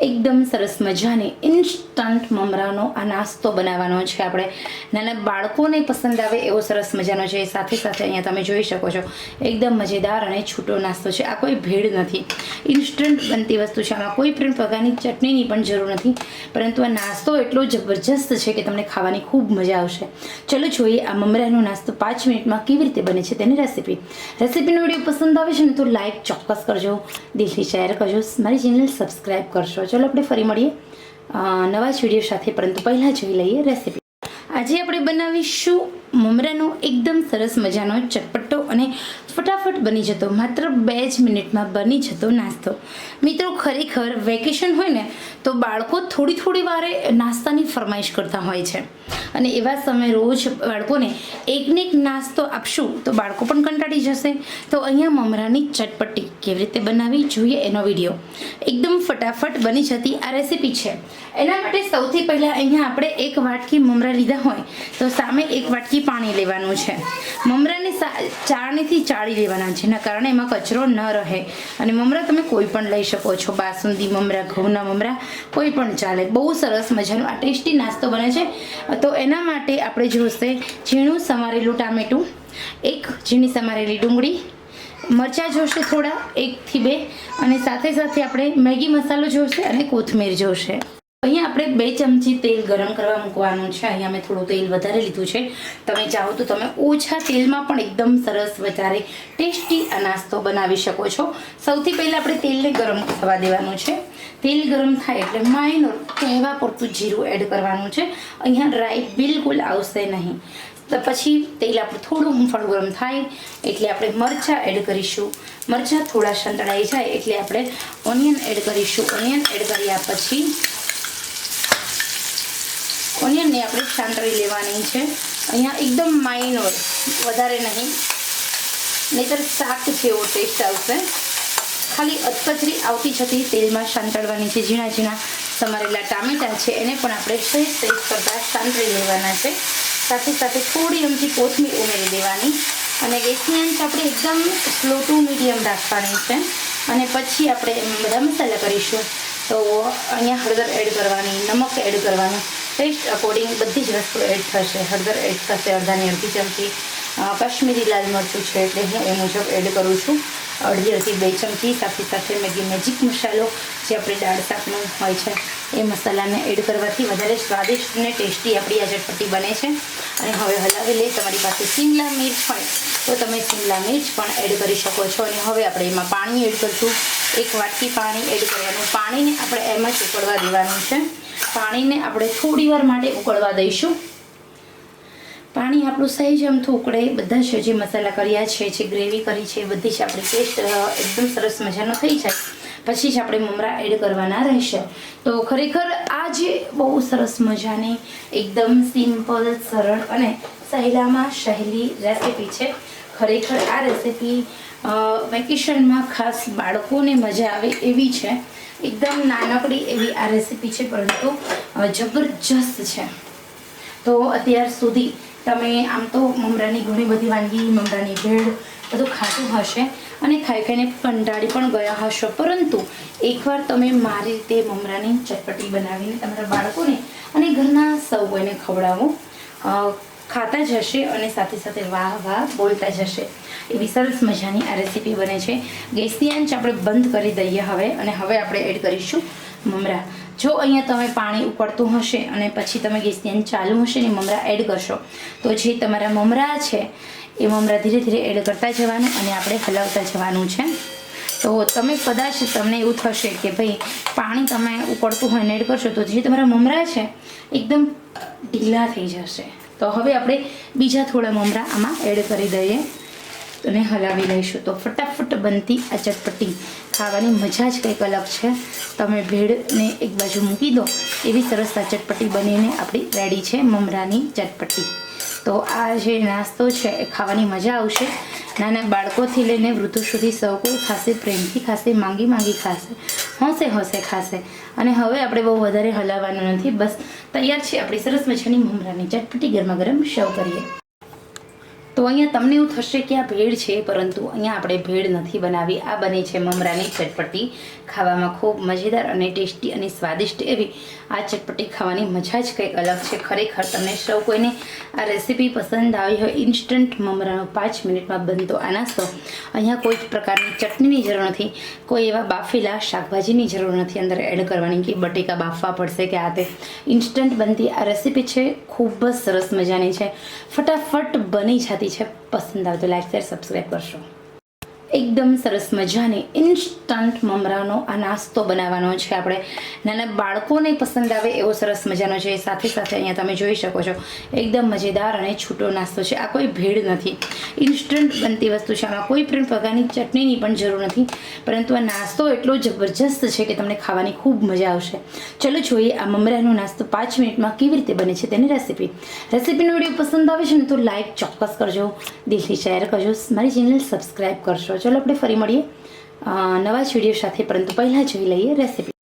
એકદમ સરસ મજાની ઇન્સ્ટન્ટ મમરાનો આ નાસ્તો બનાવવાનો છે આપણે. નાના બાળકોને પસંદ આવે એવો સરસ મજાનો છે. સાથે સાથે અહીંયા તમે જોઈ શકો છો, એકદમ મજેદાર અને છૂટો નાસ્તો છે. આ કોઈ ભેળ નથી. ઇન્સ્ટન્ટ બનતી વસ્તુ છે. આમાં કોઈ પણ પ્રકારની ચટણીની પણ જરૂર નથી. પરંતુ આ નાસ્તો એટલો જબરજસ્ત છે કે તમને ખાવાની ખૂબ મજા આવશે. ચલો જોઈએ આ મમરાનો નાસ્તો પાંચ મિનિટમાં કેવી રીતે બને છે તેની રેસીપી રેસીપીનો વીડિયો પસંદ આવે છે ને તો લાઈક ચોક્કસ કરજો. દિલથી શેર કરજો. મારી ચેનલ સબસ્ક્રાઈબ કરશો. ચલો આપણે ફરી મળીએ. નવા જ વીડિયો સાથે, પરંતુ પહેલાં જોઈ લઈએ રેસીપી આજે આપણે બનાવીશું મમરાનો એકદમ સરસ મજાનો ચટપટો અને ફટાફટ બની જતો, માત્ર બે જ મિનિટમાં બની જતો નાસ્તો. મિત્રો, ખરેખર વેકેશન હોય ને, તો બાળકો થોડી થોડી વારે નાસ્તાની ફરમાઈશ કરતા હોય છે. અને એવા સમયે રોજ બાળકોને એકને એક નાસ્તો આપશું, તો બાળકો પણ કંટાળી જશે. તો અહીંયા મમરાની ચટપટી કેવી રીતે બનાવી, જોઈએ એનો વીડિયો. એકદમ ફટાફટ બની જતી આ રેસીપી છે. એના માટે સૌથી પહેલાં અહીંયા આપણે એક વાટકી મમરા લીધા હોય, તો સામે એક વાટકી પાણી લેવાનું છે. મમરાને ચારણીથી ચાળણીથી ચાળી લેવાના એના કારણે એમાં કચરો ન રહે. અને મમરા તમે કોઈ પણ લઈ શકો છો. બાસુંદી, મમરા, ઘઉંના મમરા, કોઈ પણ ચાલે. બહુ સરસ મજાનો આ ટેસ્ટી નાસ્તો બને છે. તો એના માટે આપણે જોશે ઝીણું સમારેલું ટામેટું, એક ઝીણી સમારેલી ડુંગળી, મરચાં જોશે થોડા એકથી બે, અને સાથે સાથે આપણે મેગી મસાલો જોશે અને કોથમીર જોશે. અહીંયા આપણે બે ચમચી તેલ ગરમ કરવા મૂકવાનું છે. અહીંયા મેં થોડું તેલ વધારે લીધું છે. તમે ચાહો તો તમે ઓછા તેલમાં પણ એકદમ સરસ વધારે ટેસ્ટી આ નાસ્તો બનાવી શકો છો. સૌથી પહેલાં આપણે તેલને ગરમ થવા દેવાનું છે. તેલ ગરમ થાય એટલે માઇનોર કહેવા પૂરતું જીરું એડ કરવાનું છે. અહીંયા ડ્રાય બિલકુલ આવશે નહીં. તો પછી તેલ આપણું થોડું હૂંફાળું ગરમ થાય એટલે આપણે મરચાં એડ કરીશું. મરચાં થોડા સંતળાઈ જાય એટલે આપણે ઓનિયન એડ કરીશું. ઓનિયન એડ કર્યા પછી ઓનિયનને આપણે છાંતરી લેવાની છે. અહીંયા એકદમ માઇનોર વધારે નહીં. નહીતર શાક જેવો ટેસ્ટ આવશે. ખાલી અધકચરી આવતી જતી તેલમાં સાંતળવાની છે. ઝીણા ઝીણા સમારેલા ટામેટાં છે, એને પણ આપણે સહેજ સહેજ કરતાં સાંતળી લેવાના છે. સાથે સાથે થોડી અમથી કોથમીર ઉમેરી દેવાની. અને ગેસની આંચ આપણે એકદમ સ્લો ટુ મીડિયમ રાખવાની છે. અને પછી આપણે બધા મસાલા કરીશું. તો અહીંયા હળદર એડ કરવાની, નમક એડ કરવાનું. ટેસ્ટ અકોર્ડિંગ બધી જ વસ્તુ એડ થશે. હળદર એડ થશે, અડધાની અડધી ચમચી. કાશ્મીરી લાલ મરચું છે એટલે હું એ મુજબ એડ કરું છું. અડધી અડધી બે ચમચી. સાથે સાથે મેગી મેજિક મસાલો જે આપણે દાળ શાકનો હોય છે, એ મસાલાને એડ કરવાથી વધારે સ્વાદિષ્ટ અને ટેસ્ટી આપણી આ ચટપટી બને છે. અને હવે હલાવી લઈ તમારી પાસે શિમલા મિર્ચ હોય તો તમે શિમલા મિર્ચ પણ એડ કરી શકો છો. અને હવે આપણે એમાં પાણી એડ કરશું. એક વાટકી પાણી એડ કરવાનું. પાણીને આપણે એમ જ ઉકળવા દેવાનું છે. પાણીને આપણે થોડી વાર માટે ઉકળવા દઈશું. પાણી આપણું સહેજ અમથું ઉકળે. બધા જ જે મસાલા કર્યા છે, જે ગ્રેવી કરી છે બધી જ આપણી પેસ્ટ એકદમ સરસ મજાનો થઈ જાય. પછી જ આપણે મમરા એડ કરવાના રહેશે. તો ખરેખર આ જે બહુ સરસ મજાની, એકદમ સિમ્પલ સરળ અને સહેલામાં સહેલી રેસીપી છે. ખરેખર આ રેસીપી વેકેશનમાં ખાસ બાળકોને મજા આવે એવી છે. એકદમ નાનકડી એવી આ રેસીપી છે, પરંતુ જબરજસ્ત છે. તો અત્યાર સુધી તમે આમ તો મમરાની ઘણી બધી વાનગી, મમરાની ભેળ બધું ખાતું હશે અને ખાઈ ખાઈને કંટાળી પણ ગયા હશો. પરંતુ એકવાર તમે મારી રીતે મમરાની ચટપટી બનાવીને તમારા બાળકોને અને ઘરના સૌને ખવડાવો. ખાતા જ હશે અને સાથે સાથે વાહ વાહ બોલતા જ હશે એવી સરસ મજાની આ રેસીપી બને છે. ગેસની આંચ આપણે બંધ કરી દઈએ હવે અને હવે આપણે એડ કરીશું મમરા. જો અહીંયા તમે પાણી ઉકળતું હશે અને પછી તમે ગેસની આંચ ચાલુ હશે ને મમરા એડ કરશો, તો જે તમારા મમરા છે, એ મમરા ધીરે ધીરે એડ કરતા જવાનું અને આપણે હલાવતા જવાનું છે. તો તમે કદાચ તમને એવું થશે કે ભાઈ પાણી તમે ઉકળતું હોય એડ કરશો, તો જે તમારા મમરા છે, એકદમ ઢીલા થઈ જશે. તો હવે આપણે બીજા થોડા મમરા આમાં એડ કરી દઈએ અને હલાવી લઈશું. તો ફટાફટ બનતી આ ચટપટી. ખાવાની મજા જ કંઈક અલગ છે. તમે ભેળને એક બાજુ મૂકી દો. એવી સરસ આ ચટપટી બનીને આપણી રેડી છે મમરાની ચટપટી. તો આ જે નાસ્તો છે એ ખાવાની મજા આવશે. નાના બાળકોથી લઈને વૃદ્ધો સુધી સૌ કોઈ ખાસે પ્રેમથી ખાસે માંગી માંગી ખાશે. હોંશે હોંશે ખાશે. અને હવે આપણે બહુ વધારે હલાવવાનું નથી. બસ તૈયાર છે આપણી સરસ મજાની મમરાની ચટપટી ગરમા ગરમ સર્વ કરીએ. તો અહીંયા તમને એવું થશે કે આ ભેળ છે, પરંતુ અહીંયા આપણે ભેળ નથી બનાવી. આ બની છે મમરાની ચટપટી. ખાવામાં ખૂબ મજેદાર અને ટેસ્ટી અને સ્વાદિષ્ટ એવી આ ચટપટી ખાવાની મજા જ કંઈક અલગ છે. ખરેખર તમને સૌ કોઈને આ રેસીપી પસંદ આવી હોય, ઇન્સ્ટન્ટ મમરાનો પાંચ મિનિટમાં બનતો આ નાસ્તો. અહીંયા કોઈ પ્રકારની ચટણીની જરૂર નથી. કોઈ એવા બાફેલા શાકભાજીની જરૂર નથી. અંદર એડ કરવાની કે બટેકા બાફવા પડશે કે આ તે. ઇન્સ્ટન્ટ બનતી આ રેસીપી છે, ખૂબ જ સરસ મજાની છે. ફટાફટ બની જતી છે પસંદ આવે તો લાઈક શેર સબસ્ક્રાઈબ કરશો એકદમ સરસ મજાની ઇન્સ્ટન્ટ મમરાનો આ નાસ્તો બનાવવાનો છે આપણે. નાના બાળકોને પસંદ આવે એવો સરસ મજાનો છે. સાથે સાથે અહીંયા તમે જોઈ શકો છો, એકદમ મજેદાર અને છૂટો નાસ્તો છે. આ કોઈ ભેળ નથી. ઇન્સ્ટન્ટ બનતી વસ્તુ છે. આમાં કોઈ પણ પ્રકારની ચટણીની પણ જરૂર નથી. પરંતુ આ નાસ્તો એટલો જબરજસ્ત છે કે તમને ખાવાની ખૂબ મજા આવશે. ચલો જોઈએ આ મમરાનો નાસ્તો પાંચ મિનિટમાં કેવી રીતે બને છે તેની રેસીપી રેસીપીનો વીડિયો પસંદ આવે છે ને તો લાઈક ચોક્કસ કરજો. દિલથી શેર કરજો. મારી ચેનલ સબસ્ક્રાઈબ કરશો. ચલો આપણે ફરી મળીએ. નવા જ વીડિયો સાથે પરંતુ પહેલાં જોઈ લઈએ રેસીપી